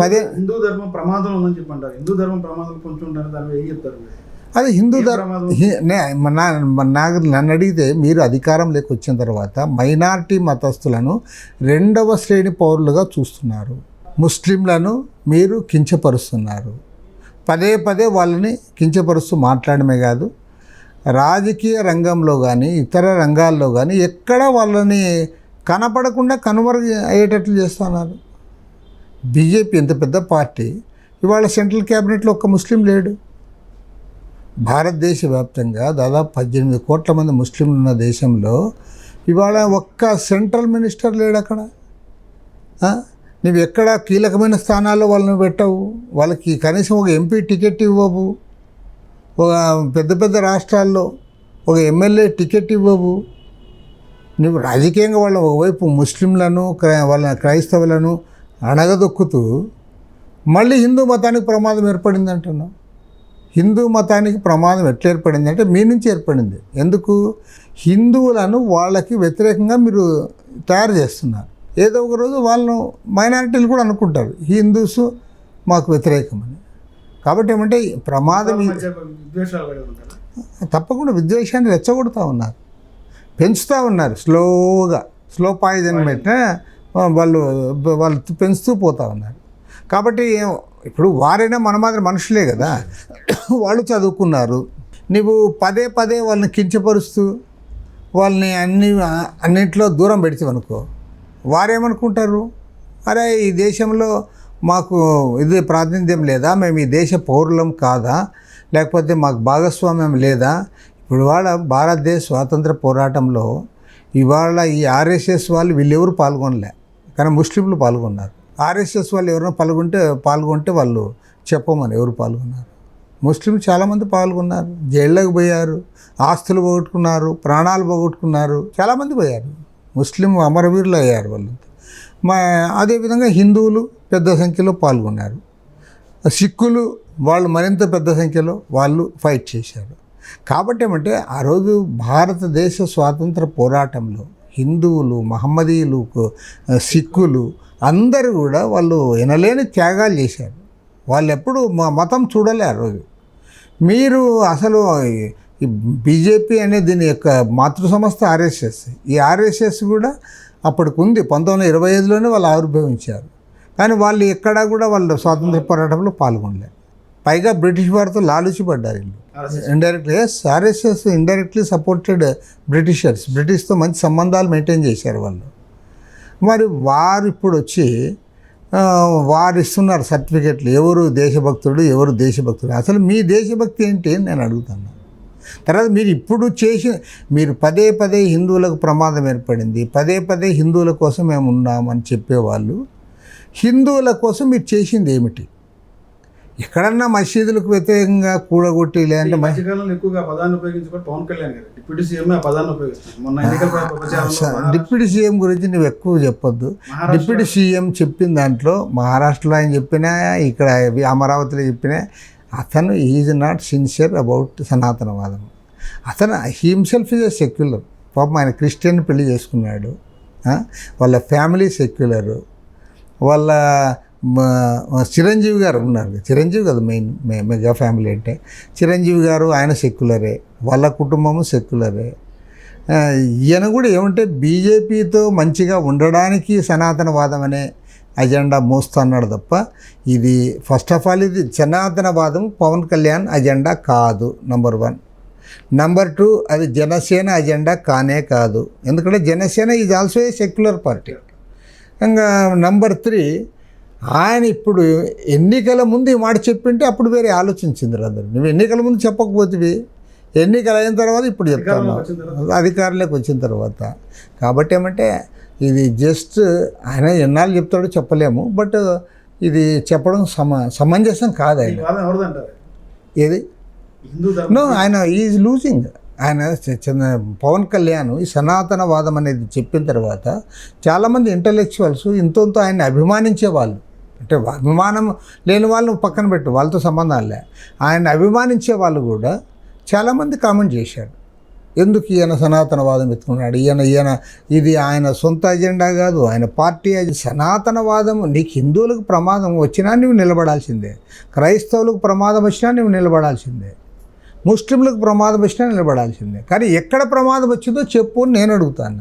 పదే హిందూ ధర్మం ప్రమాదం ఉందని చెప్పి అంటారు హిందూ ధర్మం ప్రమాదం కొంచెం ఉంటారు దాని ఏం చెప్తారు? అది హిందూ ధర్మం నాకు నన్ను అడిగితే మీరు అధికారంలోకి వచ్చిన తర్వాత మైనారిటీ మతస్థులను రెండవ శ్రేణి పౌరులుగా చూస్తున్నారు. ముస్లింలను మీరు కించపరుస్తున్నారు. పదే పదే వాళ్ళని కించపరుస్తూ మాట్లాడమే కాదు రాజకీయ రంగంలో కానీ ఇతర రంగాల్లో కానీ ఎక్కడ వాళ్ళని కనపడకుండా కనుమరుగు అయ్యేటట్లు చేస్తున్నారు. బీజేపీ ఎంత పెద్ద పార్టీ ఇవాళ సెంట్రల్ క్యాబినెట్లో ఒక్క ముస్లిం లేడు. భారతదేశ వ్యాప్తంగా దాదాపు పద్దెనిమిది కోట్ల మంది ముస్లింలు ఉన్న దేశంలో ఇవాళ ఒక్క సెంట్రల్ మినిస్టర్ లేడు అక్కడ. నువ్వు ఎక్కడ కీలకమైన స్థానాల్లో వాళ్ళని పెట్టవు. వాళ్ళకి కనీసం ఒక ఎంపీ టికెట్ ఇవ్వవు. ఒక పెద్ద పెద్ద రాష్ట్రాల్లో ఒక ఎమ్మెల్యే టికెట్ ఇవ్వవు. నువ్వు రాజకీయంగా వాళ్ళ ఒకవైపు ముస్లింలను క్రై వాళ్ళ క్రైస్తవులను అణగదొక్కుతూ మళ్ళీ హిందూ మతానికి ప్రమాదం ఏర్పడింది అంటున్నాం హిందూ మతానికి ప్రమాదం ఎట్లా ఏర్పడింది అంటే మీ నుంచి ఏర్పడింది. ఎందుకు? హిందువులను వాళ్ళకి వ్యతిరేకంగా మీరు తయారు చేస్తున్నారు. ఏదో ఒక రోజు వాళ్ళను మైనారిటీలు కూడా అనుకుంటారు. హిందూస్ మాకు వ్యతిరేకమని. కాబట్టి ఏమంటే ప్రమాదం తప్పకుండా విద్వేషాన్ని రెచ్చగొడుతూ ఉన్నారు. పెంచుతూ ఉన్నారు. స్లోగా స్లో పాయిజన్ పెట్టిన వాళ్ళు వాళ్ళు పెంచుతూ పోతూ ఉన్నారు. కాబట్టి ఇప్పుడు వారైనా మన మాదిరి మనుషులే కదా. వాళ్ళు చదువుకున్నారు. నువ్వు పదే పదే వాళ్ళని కించపరుస్తూ వాళ్ళని అన్ని అన్నింటిలో దూరం పెడిచావనుకో వారేమనుకుంటారు? అరే ఈ దేశంలో మాకు ఇది ప్రాతినిధ్యం లేదా? మేము ఈ దేశ పౌరులం కాదా? లేకపోతే మాకు భాగస్వామ్యం లేదా? ఇప్పుడు వాళ్ళ భారతదేశ స్వాతంత్ర పోరాటంలో ఇవాళ ఈ ఆర్ఎస్ఎస్ వాళ్ళు వీళ్ళెవరు పాల్గొనలే. కానీ ముస్లింలు పాల్గొన్నారు. ఆర్ఎస్ఎస్ వాళ్ళు ఎవరైనా పాల్గొంటే పాల్గొంటే వాళ్ళు చెప్పమని ఎవరు పాల్గొన్నారు. ముస్లింలు చాలామంది పాల్గొన్నారు. జైళ్ళకు పోయారు ఆస్తులు పోగొట్టుకున్నారు ప్రాణాలు పోగొట్టుకున్నారు చాలామంది పోయారు. ముస్లిం అమరవీరులు అయ్యారు వాళ్ళు. మా అదేవిధంగా హిందువులు పెద్ద సంఖ్యలో పాల్గొన్నారు. సిక్కులు వాళ్ళు మరింత పెద్ద సంఖ్యలో వాళ్ళు ఫైట్ చేశారు. కాబట్టి ఏమంటే ఆ రోజు భారతదేశ స్వాతంత్ర పోరాటంలో హిందువులు మహమ్మదీయులు సిక్కులు అందరూ కూడా వాళ్ళు వినలేని త్యాగాలు చేశారు. వాళ్ళు ఎప్పుడు మా మతం చూడలే ఆ రోజు మీరు అసలు ఈ- బీజేపీ అనే దీని యొక్క మాతృ సంస్థ ఆర్ఎస్ఎస్. ఈ ఆర్ఎస్ఎస్ కూడా అప్పటికి ఉంది. పంతొమ్మిది వందల ఇరవై ఐదులోనే వాళ్ళు ఆవిర్భవించారు. కానీ వాళ్ళు ఎక్కడా కూడా వాళ్ళు స్వాతంత్ర పోరాటంలో పాల్గొనలేదు. పైగా బ్రిటిష్ వారితో లాలుచిపడ్డారు వీళ్ళు. Indirectly S RSS indirectly supported Britishers బ్రిటిష్తో మంచి సంబంధాలు మెయింటైన్ చేశారు వాళ్ళు. మరి వారు ఇప్పుడు వచ్చి వారు ఇస్తున్నారు సర్టిఫికెట్లు ఎవరు దేశభక్తుడు ఎవరు దేశభక్తుడు? అసలు మీ దేశభక్తి ఏంటి అని నేను అడుగుతాను తర్వాత మీరు ఇప్పుడు చేసి మీరు పదే పదే హిందువులకు ప్రమాదం ఏర్పడింది. పదే పదే హిందువుల కోసం మేము ఉన్నామని చెప్పేవాళ్ళు. హిందువుల కోసం మీరు చేసింది ఏమిటి? ఎక్కడన్నా మసీదులకు వ్యతిరేకంగా కూడగొట్టి లేదంటే మధ్యకాలంలో ఎక్కువగా ఆ పదాన్ని ఉపయోగించుకోవడం పవన్ కళ్యాణ్ గారు డిప్యూటీ సీఎం పదాన్ని మొన్న డిప్యూటీ గురించి నువ్వు ఎక్కువ చెప్పొద్దు. డిప్యూటీ సీఎం చెప్పిన దాంట్లో మహారాష్ట్రలో ఆయన చెప్పినా ఇక్కడ అమరావతిలో చెప్పినా అతను ఈజ్ నాట్ సిన్సియర్ అబౌట్ సనాతనవాదం. అతను హిమ్సెల్ఫ్ ఇస్ ఎ సెక్యులర్. పాపం ఆయన క్రిస్టియన్ పెళ్ళి చేసుకున్నాడు? వాళ్ళ ఫ్యామిలీ సెక్యులరు. వాళ్ళ చిరంజీవి గారు ఉన్నారు. చిరంజీవి కదా మెయిన్ మెగా ఫ్యామిలీ అంటే. చిరంజీవి గారు ఆయన సెక్యులరే వాళ్ళ కుటుంబము సెక్యులరే ఈయన కూడా ఏమంటే బీజేపీతో మంచిగా ఉండడానికి సనాతనవాదం అనే అజెండా మోస్తున్నాడు తప్ప ఇది ఫస్ట్ ఆఫ్ ఆల్ ఇది సనాతనవాదం పవన్ కళ్యాణ్ అజెండా కాదు నంబర్ వన్ నంబర్ టూ అది జనసేన అజెండా కానే కాదు. ఎందుకంటే Janasena is also a secular party ఇంకా నంబర్ త్రీ ఆయన ఇప్పుడు ఎన్నికల ముందు ఈ మాట చెప్పింటే అప్పుడు వేరే ఆలోచించింది అందరు నువ్వు ఎన్నికల ముందు చెప్పకపోతే ఎన్నికలు అయిన తర్వాత ఇప్పుడు చెప్తాను అధికారంలోకి వచ్చిన తర్వాత. కాబట్టి ఏమంటే ఇది జస్ట్ ఆయన ఎన్నాళ్ళు చెప్తాడో చెప్పలేము. బట్ ఇది చెప్పడం సమ సమంజసం కాదు ఆయన. ఏది? నో ఆయన ఈజ్ లూజింగ్. ఆయన చిన్న పవన్ కళ్యాణ్ ఈ సనాతనవాదం అనేది చెప్పిన తర్వాత చాలామంది ఇంటలెక్చువల్స్ ఇంతంతో ఆయన్ని అభిమానించే వాళ్ళు అంటే అభిమానం లేని వాళ్ళు పక్కన పెట్టు వాళ్ళతో సంబంధాలే ఆయన అభిమానించే వాళ్ళు కూడా చాలామంది కామెంట్ చేశారు. ఎందుకు ఈయన సనాతనవాదం ఎత్తుకున్నాడు? ఈయన ఈయన ఇది ఆయన సొంత ఎజెండా కాదు ఆయన పార్టీ అజెండా సనాతనవాదం నీకు హిందువులకు ప్రమాదం వచ్చినా నువ్వు నిలబడాల్సిందే. క్రైస్తవులకు ప్రమాదం వచ్చినా నువ్వు నిలబడాల్సిందే. ముస్లింలకు ప్రమాదం వచ్చినా నిలబడాల్సిందే. కానీ ఎక్కడ ప్రమాదం వచ్చిందో చెప్పు నేను అడుగుతాను.